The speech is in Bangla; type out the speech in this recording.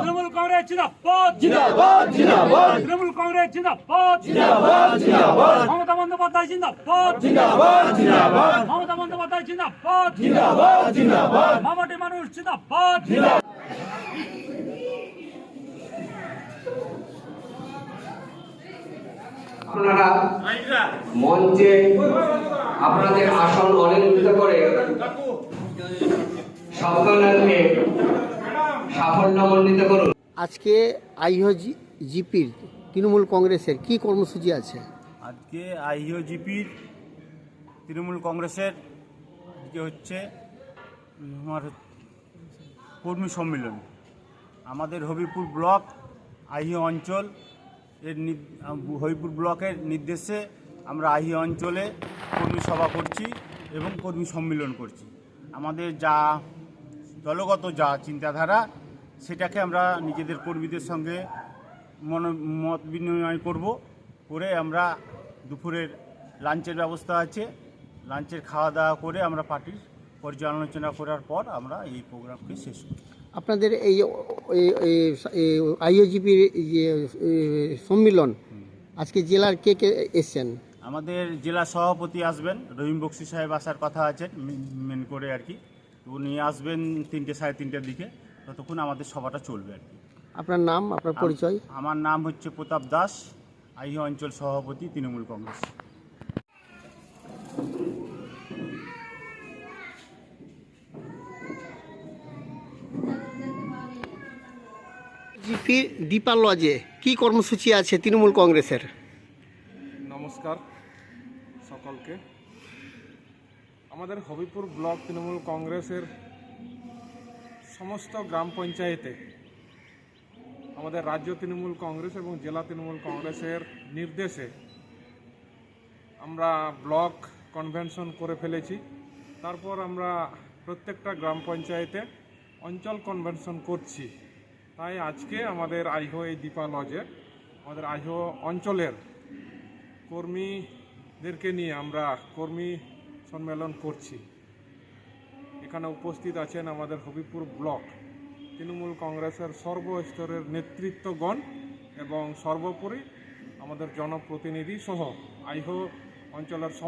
তৃণমূল কংগ্রেস জিন্দাবাদ। জিন্দাবাদ জিন্দাবাদ। তৃণমূল কংগ্রেস জিন্দাবাদ। জিন্দাবাদ জিন্দাবাদ। মমতা বন্দ্যোপাধ্যায় জিন্দাবাদ। জিন্দাবাদ জিন্দাবাদ। মমতা বন্দ্যোপাধ্যায় জিন্দাবাদ। জিন্দাবাদ জিন্দাবাদ। মামাটি মানুষ জিন্দাবাদ। আপনারা মঞ্চে আপনাদের আসন অলঙ্কৃত করে সম্মেলনকে সাফল্যমণ্ডিত করুন আজকে আইও জিপির তৃণমূল কংগ্রেসের কি কর্মসূচি আছে? আজকে আইওজিপির তৃণমূল কংগ্রেসের আজকে হচ্ছে আমার কর্মী সম্মেলন। আমাদের হবিপুর ব্লক আহি অঞ্চল এর হবিপুর ব্লকের নির্দেশে আমরা আহি অঞ্চলে কর্মী সভা করছি এবং কর্মী সম্মেলন করছি। আমাদের যা দলগত যা চিন্তাধারা সেটাকে আমরা নিজেদের কর্মীদের সঙ্গে মন মত বিনিময় করব করে আমরা দুপুরের লাঞ্চের ব্যবস্থা আছে। লাঞ্চের খাওয়া দাওয়া করে আমরা পার্টির পর্যালোচনা করার পর আমরা এই প্রোগ্রামকে শেষ করি। আপনাদের এই আইও জিপির যে এ, সম্মিলন আজকে জেলার কে কে এসছেন? আমাদের জেলা সভাপতি আসবেন রহিম বক্সি সাহেব আসার কথা আছে মেন করে আর কি। উনি আসবেন তিনটে সাড়ে তিনটের দিকে ততক্ষণ আমাদের সভাটা চলবে আর কি। আপনার নাম আপনার পরিচয়? আমার নাম হচ্ছে প্রতাপ দাস আইহি অঞ্চল সভাপতি তৃণমূল কংগ্রেস। জিপির দীপা লজে কি কর্মসূচি আছে তৃণমূল কংগ্রেসের? নমস্কার সকলকে। আমাদের হবিপুর ব্লক তৃণমূল কংগ্রেসের সমস্ত গ্রাম পঞ্চায়েতে আমাদের রাজ্য তৃণমূল কংগ্রেস এবং জেলা তৃণমূল কংগ্রেসের নির্দেশে আমরা ব্লক কনভেনশন করে ফেলেছি। তারপর আমরা প্রত্যেকটা গ্রাম পঞ্চায়েতে অঞ্চল কনভেনশন করছি। তাই আজকে আমাদের আইহো এই দীপা লজে, আমাদের আইহো অঞ্চলের কর্মীদেরকে নিয়ে আমরা কর্মী সম্মেলন করছি। এখানে উপস্থিত আছেন আমাদের হবিপুর ব্লক, তৃণমূল কংগ্রেসের সর্বস্তরের নেতৃত্বগণ এবং সর্বোপরি আমাদের জনপ্রতিনিধি সহ, আইহো অঞ্চলের